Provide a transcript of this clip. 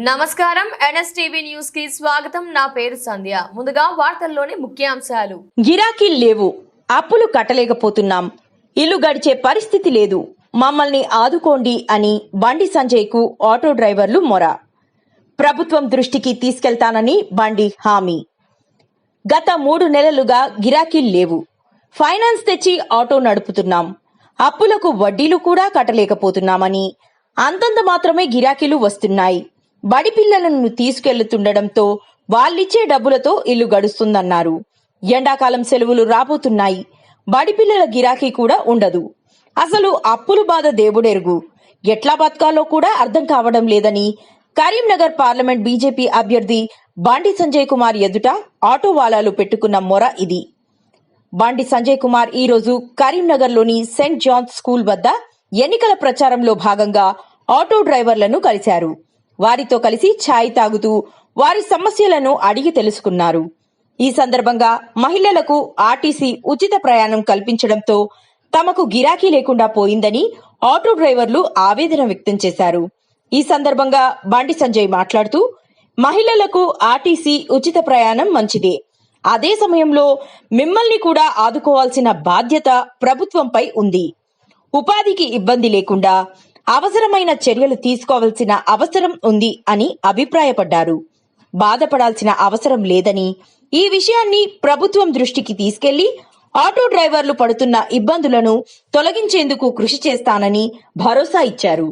నమస్కారం. ఎన్ఎస్టీవీ న్యూస్కి స్వాగతం. నా పేరు సంధ్య. ముందుగా వార్తల్లోని ముఖ్యాంశాలు. గిరాకీలు లేవు. అప్పులు కట్టలేకపోతున్నాం. ఇల్లు గడిచే పరిస్థితి లేదు. మమ్మల్ని ఆదుకోండి అని బండి సంజయ్కు ఆటో డ్రైవర్లు మొర. ప్రభుత్వం దృష్టికి తీసుకెళ్తానని బండి హామీ. గత మూడు నెలలుగా గిరాకీలు లేవు. ఫైనాన్స్ తెచ్చి ఆటో నడుపుతున్నాం. అప్పులకు వడ్డీలు కూడా కట్టలేకపోతున్నామని అంతంత మాత్రమే గిరాకీలు వస్తున్నాయి. బడి పిల్లలను తీసుకెళ్తుండడంతో వాళ్ళిచ్చే డబ్బులతో ఇల్లు గడుస్తుందన్నారు. ఎండాకాలం సెలవులు రాబోతున్నాయి. బడి పిల్లల గిరాకీ కూడా ఉండదు. అసలు అప్పులు బాధ దేవుడెరుగు. ఎట్లా బతకాలో కూడా అర్థం కావడం లేదని కరీంనగర్ పార్లమెంట్ బీజేపీ అభ్యర్థి బండి సంజయ్ కుమార్ ఎదుట ఆటో వాలాలు పెట్టుకున్న మొర ఇది. బండి సంజయ్ కుమార్ ఈ రోజు కరీంనగర్లోని సెయింట్ జాన్స్ స్కూల్ వద్ద ఎన్నికల ప్రచారంలో భాగంగా ఆటో డ్రైవర్లను కలిశారు. వారితో కలిసి ఛాయ్ తాగుతూ వారి సమస్యలను అడిగి తెలుసుకున్నారు. ఈ సందర్భంగా మహిళలకు ఆర్టీసీ ఉచిత ప్రయాణం కల్పించడంతో తమకు గిరాకీ లేకుండా పోయిందని ఆటో డ్రైవర్లు ఆవేదన వ్యక్తం చేశారు. ఈ సందర్భంగా బండి సంజయ్ మాట్లాడుతూ మహిళలకు ఆర్టీసీ ఉచిత ప్రయాణం మంచిదే. అదే సమయంలో మిమ్మల్ని కూడా ఆదుకోవాల్సిన బాధ్యత ప్రభుత్వంపై ఉంది. ఉపాధికి ఇబ్బంది లేకుండా అవసరమైన చర్యలు తీసుకోవాల్సిన అవసరం ఉంది అని అభిప్రాయపడ్డారు. బాధపడాల్సిన అవసరం లేదని ఈ విషయాన్ని ప్రభుత్వం దృష్టికి తీసుకెళ్ళి ఆటో డ్రైవర్లు పడుతున్న ఇబ్బందులను తొలగించేందుకు కృషి చేస్తానని భరోసా ఇచ్చారు.